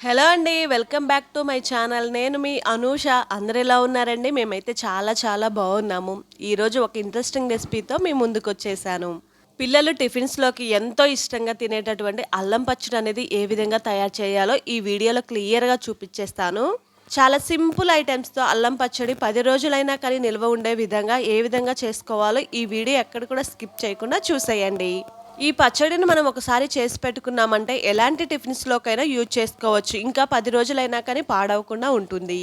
Hello అండి welcome back to my channel. నేను మీ అనూష. అందరు ఎలా ఉన్నారండి? మేమైతే చాలా చాలా బాగున్నాము. ఈరోజు ఒక ఇంట్రెస్టింగ్ రెసిపీతో మీ ముందుకు వచ్చేసాను. పిల్లలు టిఫిన్స్లోకి ఎంతో ఇష్టంగా తినేటటువంటి అల్లం పచ్చడి అనేది ఏ విధంగా తయారు చేయాలో ఈ వీడియోలో క్లియర్గా చూపించేస్తాను. చాలా సింపుల్ ఐటమ్స్తో అల్లం పచ్చడి పది రోజులైనా కానీ నిల్వ ఉండే విధంగా ఏ విధంగా చేసుకోవాలో ఈ వీడియో ఎక్కడ కూడా స్కిప్ చేయకుండా చూసేయండి. ఈ పచ్చడిని మనం ఒకసారి చేసి పెట్టుకున్నామంటే ఎలాంటి టిఫిన్స్లోకైనా యూజ్ చేసుకోవచ్చు. ఇంకా పది రోజులైనా కానీ పాడవకుండా ఉంటుంది.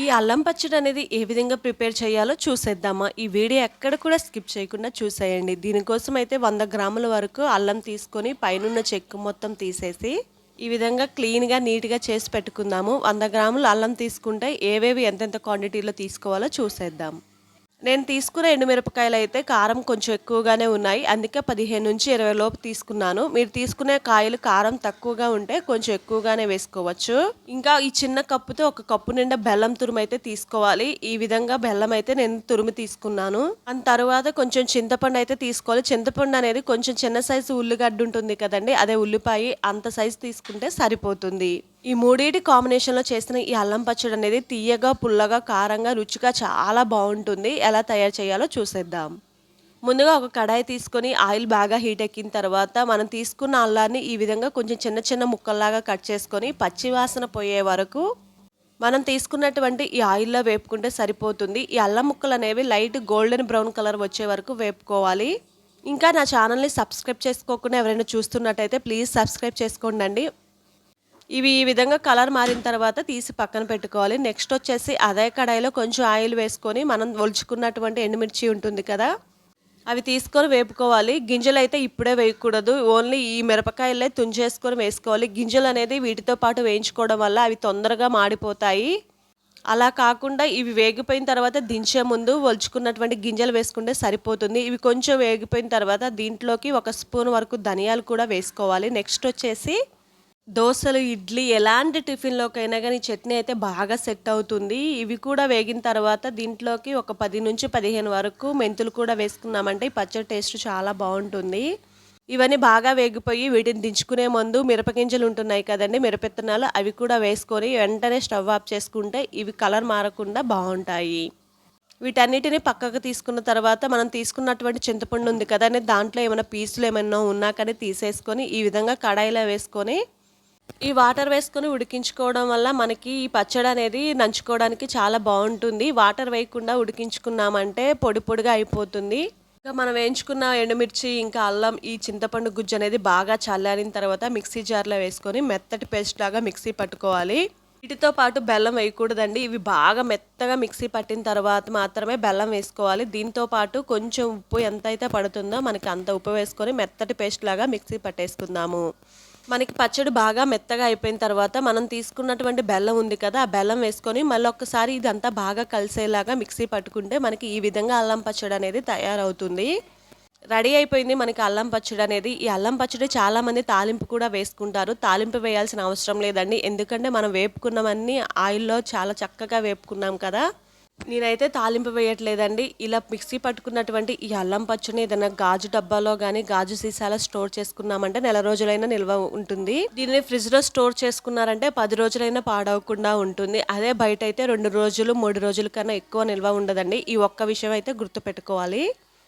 ఈ అల్లం పచ్చడి అనేది ఏ విధంగా ప్రిపేర్ చేయాలో చూసేద్దామా. ఈ వీడియో ఎక్కడ కూడా స్కిప్ చేయకుండా చూసేయండి. దీనికోసం అయితే వంద గ్రాముల వరకు అల్లం తీసుకొని పైనున్న చెక్కు మొత్తం తీసేసి ఈ విధంగా క్లీన్గా నీట్గా చేసి పెట్టుకుందాము. వంద గ్రాములు అల్లం తీసుకుంటే ఏవేవి ఎంతెంత క్వాంటిటీలో తీసుకోవాలో చూసేద్దాం. నేను తీసుకున్న ఎండుమిరపకాయలు అయితే కారం కొంచెం ఎక్కువగానే ఉన్నాయి. అందుకే పదిహేను నుంచి ఇరవై లోపు తీసుకున్నాను. మీరు తీసుకునే కాయలు కారం తక్కువగా ఉంటే కొంచెం ఎక్కువగానే వేసుకోవచ్చు. ఇంకా ఈ చిన్న కప్పుతో ఒక కప్పు నిండా బెల్లం తురుము అయితే తీసుకోవాలి. ఈ విధంగా బెల్లం అయితే నేను తురుము తీసుకున్నాను. దాని తర్వాత కొంచెం చింతపండు అయితే తీసుకోవాలి. చింతపండు అనేది కొంచెం చిన్న సైజు ఉల్లిగడ్డ ఉంటుంది కదండి అదే ఉల్లిపాయ అంత సైజు తీసుకుంటే సరిపోతుంది. ఈ మూడింటి కాంబినేషన్లో చేసిన ఈ అల్లం పచ్చడి అనేది తీయగా పుల్లగా కారంగా రుచిగా చాలా బాగుంటుంది. ఎలా తయారు చేయాలో చూసేద్దాం. ముందుగా ఒక కడాయి తీసుకొని ఆయిల్ బాగా హీట్ ఎక్కిన తర్వాత మనం తీసుకున్న అల్లాన్ని ఈ విధంగా కొంచెం చిన్న చిన్న ముక్కల్లాగా కట్ చేసుకొని పచ్చివాసన పోయే వరకు మనం తీసుకున్నటువంటి ఈ ఆయిల్లో వేపుకుంటే సరిపోతుంది. ఈ అల్లం ముక్కలు అనేవి లైట్ గోల్డెన్ బ్రౌన్ కలర్ వచ్చే వరకు వేపుకోవాలి. ఇంకా నా ఛానల్ని సబ్స్క్రైబ్ చేసుకోకుండా ఎవరైనా చూస్తున్నట్టయితే ప్లీజ్ సబ్స్క్రైబ్ చేసుకోండి ఇవి ఈ విధంగా కలర్ మారిన తర్వాత తీసి పక్కన పెట్టుకోవాలి. నెక్స్ట్ వచ్చేసి అదే కడాయిలో కొంచెం ఆయిల్ వేసుకొని మనం ఒలుచుకున్నటువంటి ఎండుమిర్చి ఉంటుంది కదా అవి తీసుకొని వేపుకోవాలి. గింజలు అయితే ఇప్పుడే వేయకూడదు. ఓన్లీ ఈ మిరపకాయలే తుంచేసుకొని వేసుకోవాలి. గింజలు అనేది వీటితో పాటు వేయించుకోవడం వల్ల అవి తొందరగా మాడిపోతాయి. అలా కాకుండా ఇవి వేగిపోయిన తర్వాత దించే ముందు ఒలుచుకున్నటువంటి గింజలు వేసుకుంటే సరిపోతుంది. ఇవి కొంచెం వేగిపోయిన తర్వాత దీంట్లోకి ఒక స్పూన్ వరకు ధనియాలు కూడా వేసుకోవాలి. నెక్స్ట్ వచ్చేసి దోశలు ఇడ్లీ ఎలాంటి టిఫిన్లోకైనా కానీ చట్నీ అయితే బాగా సెట్ అవుతుంది. ఇవి కూడా వేగిన తర్వాత దీంట్లోకి ఒక పది నుంచి పదిహేను వరకు మెంతులు కూడా వేసుకున్నామంటే ఈ పచ్చడి టేస్ట్ చాలా బాగుంటుంది. ఇవన్నీ బాగా వేగిపోయి వీటిని దించుకునే ముందు మిరపగింజలు ఉంటున్నాయి కదండి మిరపెత్తనాలు అవి కూడా వేసుకొని వెంటనే స్టవ్ ఆఫ్ చేసుకుంటే ఇవి కలర్ మారకుండా బాగుంటాయి. వీటన్నిటిని పక్కకు తీసుకున్న తర్వాత మనం తీసుకున్నటువంటి చింతపండు ఉంది కదండి దాంట్లో ఏమైనా పీసులు ఏమైనా ఉన్నా కానీ తీసేసుకొని ఈ విధంగా కడాయిలో వేసుకొని ఈ వాటర్ వేసుకొని ఉడికించుకోవడం వల్ల మనకి ఈ పచ్చడి అనేది నంచుకోవడానికి చాలా బాగుంటుంది. వాటర్ వేయకుండా ఉడికించుకున్నామంటే పొడి పొడిగా అయిపోతుంది. ఇంకా మనం వేయించుకున్న ఎండుమిర్చి ఇంకా అల్లం ఈ చింతపండు గుజ్జు అనేది బాగా చల్లారిన తర్వాత మిక్సీ జార్లో వేసుకొని మెత్తటి పేస్ట్ లాగా మిక్సీ పట్టుకోవాలి. వీటితో పాటు బెల్లం వేయకూడదండి. ఇవి బాగా మెత్తగా మిక్సీ పట్టిన తర్వాత మాత్రమే బెల్లం వేసుకోవాలి. దీంతో పాటు కొంచెం ఉప్పు ఎంత అయితే పడుతుందో మనకి అంత ఉప్పు వేసుకొని మెత్తటి పేస్ట్ లాగా మిక్సీ పట్టేసుకుందాము. మనకి పచ్చడి బాగా మెత్తగా అయిపోయిన తర్వాత మనం తీసుకున్నటువంటి బెల్లం ఉంది కదా ఆ బెల్లం వేసుకొని మళ్ళీ ఒక్కసారి ఇదంతా బాగా కలిసేలాగా మిక్సీ పట్టుకుంటే మనకి ఈ విధంగా అల్లం పచ్చడి అనేది తయారవుతుంది. రెడీ అయిపోయింది మనకి అల్లం పచ్చడి అనేది. ఈ అల్లం పచ్చడి చాలామంది తాలింపు కూడా వేసుకుంటారు. తాలింపు వేయాల్సిన అవసరం లేదండి. ఎందుకంటే మనం వేపుకున్నవన్నీ ఆయిల్లో చాలా చక్కగా వేపుకున్నాం కదా. నేనైతే తాలింపు వేయట్లేదండి. ఇలా మిక్సీ పట్టుకున్నటువంటి ఈ అల్లం పచ్చని ఏదైనా గాజు డబ్బాలో కానీ గాజు సీసాలో స్టోర్ చేసుకున్నామంటే నెల రోజులైనా నిల్వ ఉంటుంది. దీన్ని ఫ్రిడ్జ్లో స్టోర్ చేసుకున్నారంటే పది రోజులైనా పాడవకుండా ఉంటుంది. అదే బయట అయితే రెండు రోజులు మూడు రోజుల కన్నా ఎక్కువ నిల్వ ఉండదండి. ఈ ఒక్క విషయం అయితే గుర్తుపెట్టుకోవాలి.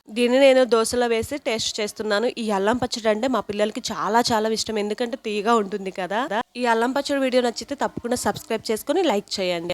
దీన్ని నేను దోశలో వేసి టేస్ట్ చేస్తున్నాను. ఈ అల్లం పచ్చడి అంటే మా పిల్లలకి చాలా చాలా ఇష్టం. ఎందుకంటే తీగా ఉంటుంది కదా. ఈ అల్లం పచ్చడి వీడియో నచ్చితే తప్పకుండా సబ్స్క్రైబ్ చేసుకుని లైక్ చేయండి.